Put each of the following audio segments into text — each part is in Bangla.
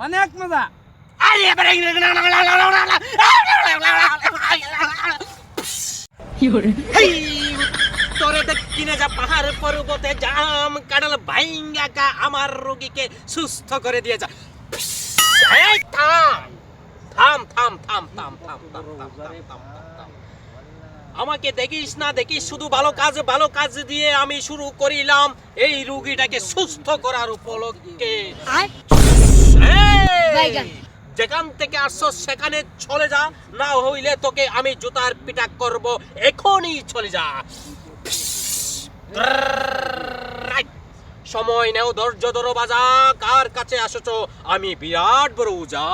অনেক মজা তোরে দেখ যা পাহাড় পর্বতে জাম কাডাল ভাইঙ্গা কা আমার রোগীকে সুস্থ করে দিয়ে যা থাম থাম থাম থাম থাম থাম থাম থাম থাম থাম থাম থাম আমাকে দেখিস না দেখিস শুধু ভালো কাজ ভালো কাজ দিয়ে আমি শুরু করিলাম এই রুগীটাকে সুস্থ করার উপলক্ষে। যেখান থেকে আসছো সেখানে চলে যা। না হইলে তোকে আমি জুতার পিটা করব। এখনই চলে যা। সময় নেও ধৈর্য ধরো বাজা। কার কাছে আসছো? আমি বিরাট বড় উজা।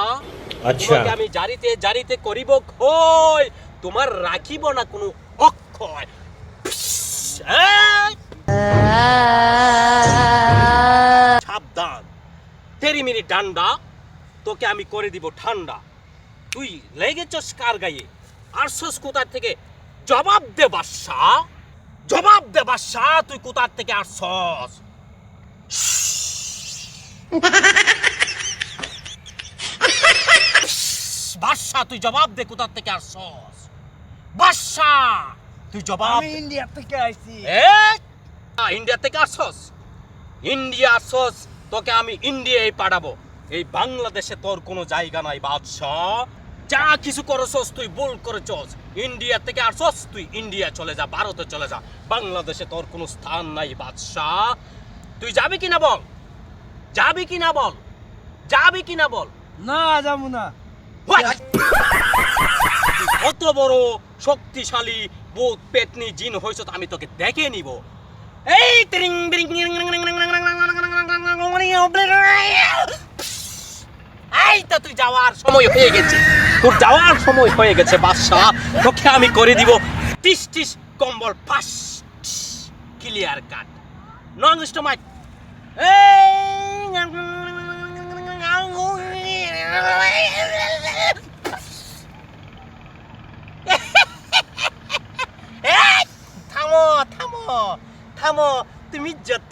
তোমাকে আমি জারিতে জারিতে করিব ক্ষয় তোমার রাখিব না কোনো অক্ষয়। তেরি মিনি ডান্ডা তোকে আমি করে দিব ঠান্ডা। তুই লেগেছস কার গায়ে? আরছস কোথার থেকে? জবাব দে বাদশা। জবাব দে বাদশা তুই কোথার থেকে আসছস বাদশা তুই জবাব দে কোথার থেকে আসছস বাদশা তুই জবাব আমি দে। ইন্ডিয়া থেকে আইছি! আ, ইন্ডিয়া থেকে আসছস ইন্ডিয়া আসছস তোকে আমি ইন্ডিয়ায় পাঠাবো। এই বাংলাদেশে তোর কোনো জায়গা নাই বাদশাহ। যা কিছু করছস তুই ভুল করেছস। ইন্ডিয়া থেকে আসছস তুই ইন্ডিয়া চলে যা ভারতে চলে যা। বাংলাদেশে তোর কোনো স্থান নাই বাদশাহ। তুই যাবি কিনা বল? যাবি কিনা বল? যাবি কিনা বল? না যাব না? কত বড় শক্তিশালী ভূত পেতনি জিন হয়েছ আমি তোকে দেখে নিব। এই টিং টিং এই তো তুই যাওয়ার সময় হয়ে গেছে তোর যাওয়ার সময় হয়ে গেছে বাদশাহ তোকে আমি করে দিব টিস টিস কম্বল পাস ক্লিয়ার কাট নং স্টমাইক এই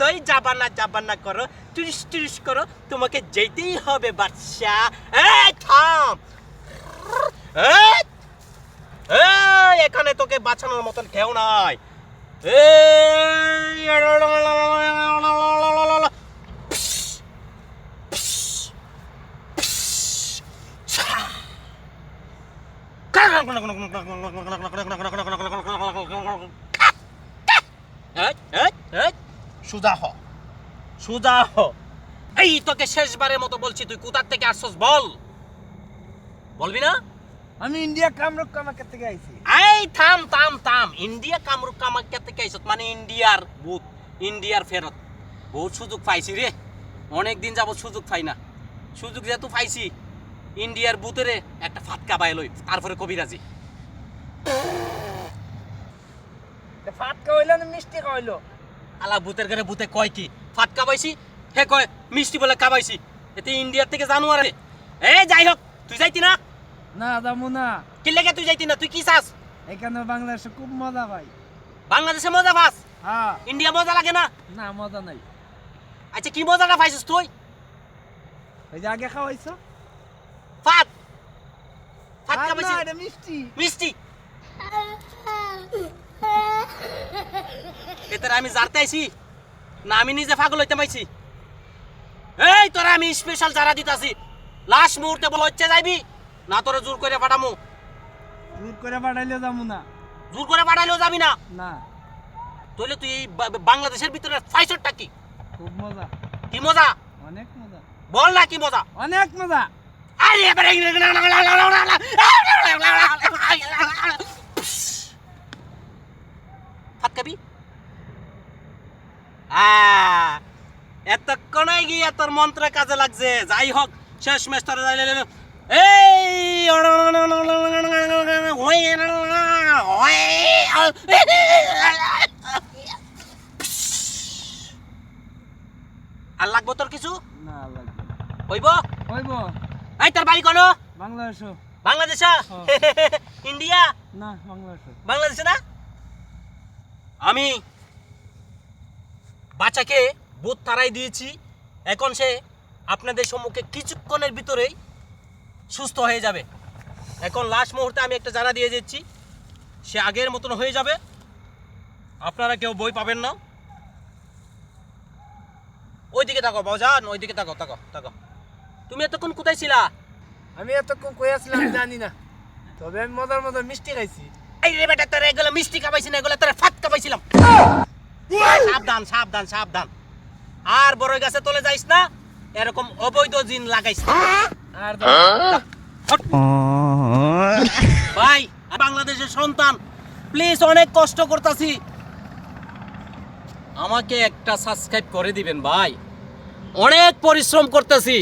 যতই যাবানা যাবানা করো টুরিস টুরিস করো, তোমাকে যেতেই হবে বাদশা। থাম! এখানে তোকে বাঁচানোর মতন কেউ নাই এই, এই, এই, এই, সোজা হ সোজা হ এই তোকে শেষবারের মতো বলছি তুই কোথার থেকে আসছস বল। বলবি না? আমি ইন্ডিয়া কামরূপ কামাখ্যা থেকে আইছি। এই থাম থাম থাম। ইন্ডিয়া কামরূপ কামাখ্যা থেকে আইছত মানে ইন্ডিয়ার বুথ ইন্ডিয়ার ফেরত। বহুত সুযোগ পাইছি রে। অনেক দিন যাবত সুযোগ পাই না। সুযোগ যেহেতু পাইছি ইন্ডিয়ার বুথেরে একটা ফাটকা পাই লই তারপরে কবিরাজি। ফাটকা হইল না মিষ্টি খাইলো আলা ভূতের ঘরে ভূতে কয় কি? ফাটকা পাইছি হে কয় মিষ্টি বলে কাবাইছি। এতে ইন্ডিয়ার থেকে জানো আরে। এ যাই হোক তুই যাইতি না? না যাব না। কি লেগে তুই যাইতি না? তুই কি চাস? এখানে বাংলাদেশে খুব মজা ভাই বাংলাদেশে মজা পাস? হ্যাঁ। ইন্ডিয়া মজা লাগে না? না মজা নাই। আচ্ছা কি মজাটা পাইছিস তুই? ওই যে আগে খাওয়াইছো? ফাট ফাট কাবাইছি। মিষ্টি। মিষ্টি। এতে আমি জারতে আইছি। না আমি নিজে পাগল হইতে পাইছি। এই তোরা আমি স্পেশাল চারা দিতাছি। লাস্ট মুহূর্তে বল হচ্ছে যাইবি? না তোরা জোর করে পাঠামু। দূর করে পাঠাইলে যাব না। জোর করে পাঠাইলেও যাবি না? না। তাহলে তুই এই বাংলাদেশের ভিতরে ফাইসরটা কি? খুব মজা। কি মজা? অনেক মজা। বল না কি মজা? অনেক মজা। আরে এবারে ফাটকাবি এতক্ষণে গিয়ে তোর মন্ত্র কাজে লাগছে যাই হোক শেষ মেশ তোর এই আর লাগবো তোর কিছু না লাগবে হইব হইব এই তোর বাড়ি কোন বাংলাদেশ হ্যাঁ। ইন্ডিয়া না বাংলাদেশও বাংলাদেশে না আমি বাচ্চাকে বুথ তারাই দিয়েছি এখন সে আপনাদের সম্মুখে কিছুক্ষণের ভিতরেই সুস্থ হয়ে যাবে। এখন লাস্ট মুহূর্তে আমি একটা জানা দিয়ে যাচ্ছি সে আগের মতন হয়ে যাবে। আপনারা কেউ বই পাবেন না। ওইদিকে তাকো বাজান ওইদিকে থাকো তাকো তাকো তুমি এতক্ষণ কোথায় ছিলা? আমি এতক্ষণ কই আসলাম আমি জানি না। তবে আমি মজার মজার মিষ্টি খাইছি। এই রে বেটা তোরা এগুলো মিষ্টি খাবাইছি না এগুলো তোরা ফাত খাবাইছিলাম সাবধান সাবধান সাবধান। আর বড় গাছে তলে যাইস না, এরকম অবৈধ জিন লাগাইস। আর ভাই বাংলাদেশের সন্তান। প্লিজ অনেক কষ্ট করতেছি। আমাকে একটা সাবস্ক্রাইব করে দিবেন ভাই। অনেক পরিশ্রম করতেছি।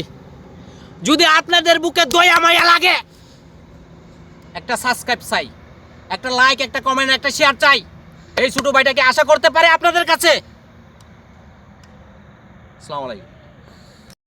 যদি আপনাদের বুকে দয়া মায়া লাগে, একটা সাবস্ক্রাইব চাই। একটা লাইক একটা কমেন্ট একটা শেয়ার চাই। এই ছোট ভাইটাকে আশা করতে পারে আপনাদের কাছে। আসসালামু আলাইকুম।